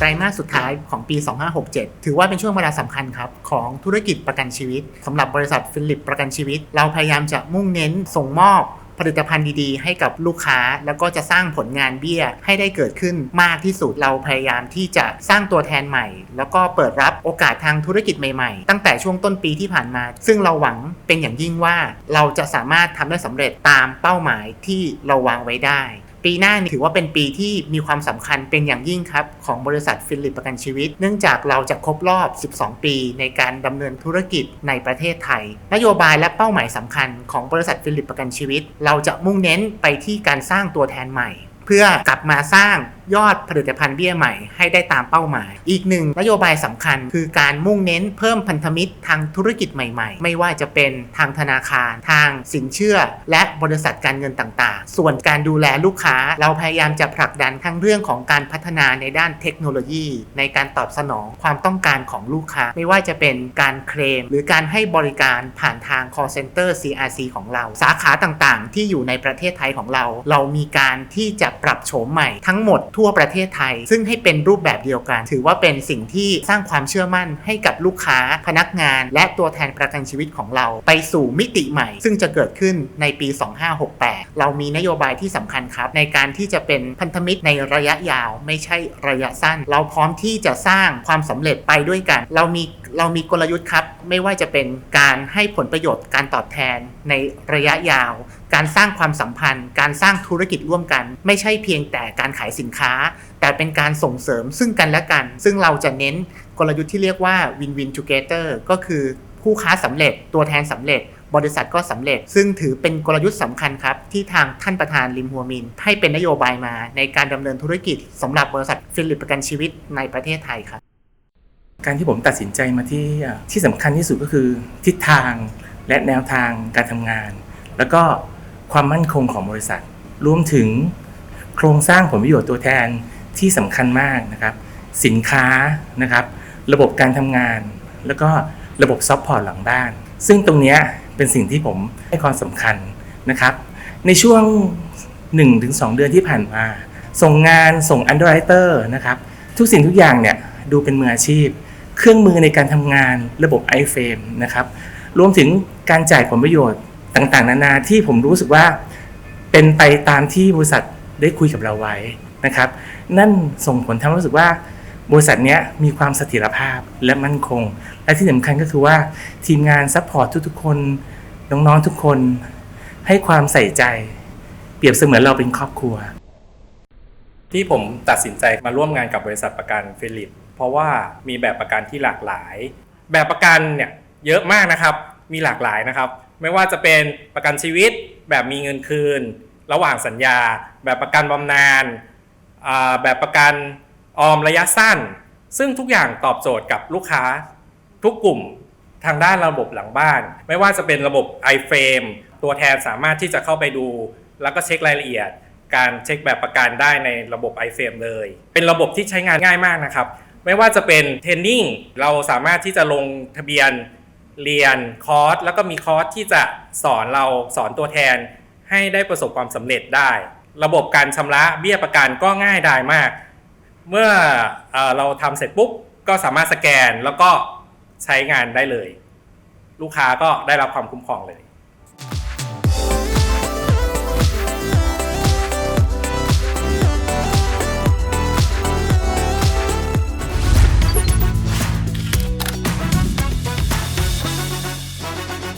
ไตรมาสสุดท้ายของปี 2567 ถือว่าเป็นช่วงเวลาสำคัญครับของธุรกิจประกันชีวิตสำหรับบริษัทฟิลิปประกันชีวิต เราพยายามจะมุ่งเน้นส่งมอบผลิตภัณฑ์ดีๆ ให้กับลูกค้า แล้วก็จะสร้างผลงานเบี้ยให้ได้เกิดขึ้นมากที่สุดเราพยายามที่จะสร้างตัวแทนใหม่ แล้วก็เปิดรับโอกาสทางธุรกิจใหม่ๆ ตั้งแต่ช่วงต้นปีที่ผ่านมา ซึ่งเราหวังเป็นอย่างยิ่งว่าเราจะสามารถทำได้สำเร็จตามเป้าหมายที่เราวางไว้ได้ ปีหน้านี่ถือว่าเป็นปีที่มีความสำคัญเป็นอย่างยิ่งครับ ของบริษัทฟิลิปประกันชีวิต เนื่องจากเราจะครบรอบ 12 ปีในการดำเนินธุรกิจในประเทศไทย นโยบายและเป้าหมายสำคัญของบริษัทฟิลิปประกันชีวิต เราจะมุ่งเน้นไปที่การสร้างตัวแทนใหม่ เพื่อกลับมาสร้าง ยอดผลิตภัณฑ์เบี้ยใหม่ให้ได้ตามเป้าหมาย อีกหนึ่งนโยบายสำคัญ คือการมุ่งเน้นเพิ่มพันธมิตรทางธุรกิจใหม่ๆ ไม่ว่าจะเป็นทางธนาคาร ทางสินเชื่อ และบริษัทการเงินต่าง ๆ ส่วนการดูแลลูกค้า เราพยายามจะผลักดันทั้งเรื่องของการพัฒนาในด้านเทคโนโลยี ในการตอบสนองความต้องการของลูกค้า ไม่ว่าจะเป็นการเคลม หรือการให้บริการผ่านทาง call center CRC ของเรา สาขาต่างๆ ที่อยู่ในประเทศไทยของเรา เรามีการที่จะปรับโฉมใหม่ทั้งหมดทั่ั่วประเทศไทย ซึ่งให้เป็นรูปแบบเดียวกัน ถือว่าเป็นสิ่งที่สร้างความเชื่อมั่นให้กับลูกค้า พนักงาน และตัวแทนประกันชีวิตของเรา ไปสู่มิติใหม่ ซึ่งจะเกิดขึ้นในปี 2568 เรามีนโยบายที่สำคัญครับ ในการที่จะเป็นพันธมิตรในระยะยาว ไม่ใช่ระยะสั้น เราพร้อมที่จะสร้างความสำเร็จไปด้วยกัน เรามี เรามีกลยุทธ์ครับ ไม่ว่าจะเป็นการให้ผลประโยชน์การตอบแทนในระยะยาว การสร้างความสัมพันธ์ การสร้างธุรกิจร่วมกัน ไม่ใช่เพียงแต่การขายสินค้า แต่เป็นการส่งเสริมซึ่งกันและกัน ซึ่งเราจะเน้นกลยุทธ์ที่เรียกว่า win win together ก็คือผู้ค้าสำเร็จตัวแทนสำเร็จบริษัทก็สำเร็จ ซึ่งถือเป็นกลยุทธ์สำคัญครับ ที่ทางท่านประธานลิมหัวมิน ให้เป็นนโยบายมาในการดำเนินธุรกิจสำหรับบริษัทฟิลิปประกันชีวิตในประเทศไทยครับ การที่ผมตัดสินใจมาที่ที่สำคัญที่สุดก็คือ ทิศทางและแนวทางการทำงาน แล้วก็ความมั่นคงของบริษัท รวมถึงโครงสร้างผลประโยชน์ตัวแทนที่สำคัญมากนะครับ สินค้านะครับ ระบบการทำงาน แล้วก็ระบบซัพพอร์ตหลังบ้าน ซึ่งตรงนี้เป็นสิ่งที่ผมให้ความสำคัญนะครับ ในช่วง 1-2 เดือนที่ผ่านมา ส่งงานส่ง underwriter นะครับ ทุกสิ่งทุกอย่างเนี่ยดูเป็นมืออาชีพ เครื่องมือในการทำงานระบบ iFrame นะครับ รวมถึงการจ่ายผลประโยชน์ต่างๆ นานาที่ผมรู้สึกว่า เป็นไปตามที่บริษัทได้คุยกับเราไว้นะครับ นั่นส่งผลทำให้รู้สึกว่า บริษัทเนี้ยมีความเสถียรภาพและมั่นคง และที่สำคัญก็คือว่าทีมงานซัพพอร์ตทุกๆคนน้องๆทุกคน ให้ความใส่ใจ เปรียบเสมือนเราเป็นครอบครัว ที่ผมตัดสินใจมาร่วมงานกับบริษัทประกันฟิลิป เพราะว่ามีแบบประกันที่หลากหลาย แบบประกันเนี่ยเยอะมากนะครับ มีหลากหลายนะครับ ไม่ว่าจะเป็นประกันชีวิตแบบมีเงินคืน ระหว่างสัญญา แบบประกันบำนาญแบบประกันออมระยะสั้น ซึ่งทุกอย่างตอบโจทย์กับลูกค้าทุกกลุ่มทางด้านระบบหลังบ้าน ไม่ว่าจะเป็นระบบ iFrame ตัวแทนสามารถที่จะเข้าไปดู แล้วก็เช็ครายละเอียด การเช็คแบบประกันได้ในระบบ iFrame เลย เป็นระบบที่ใช้งานง่ายมากนะครับ ไม่ว่าจะเป็นเทรนนิ่งเราสามารถที่จะลงทะเบียนเรียนคอร์สแล้วก็มีคอร์สที่จะสอนเราสอนตัวแทน ให้ได้ประสบความสำเร็จได้ ระบบการชำระเบี้ยประกันก็ง่ายดายมาก เมื่อเออเราทำเสร็จปุ๊บก็สามารถสแกนแล้วก็ใช้งานได้เลย ลูกค้าก็ได้รับความคุ้มครองเลย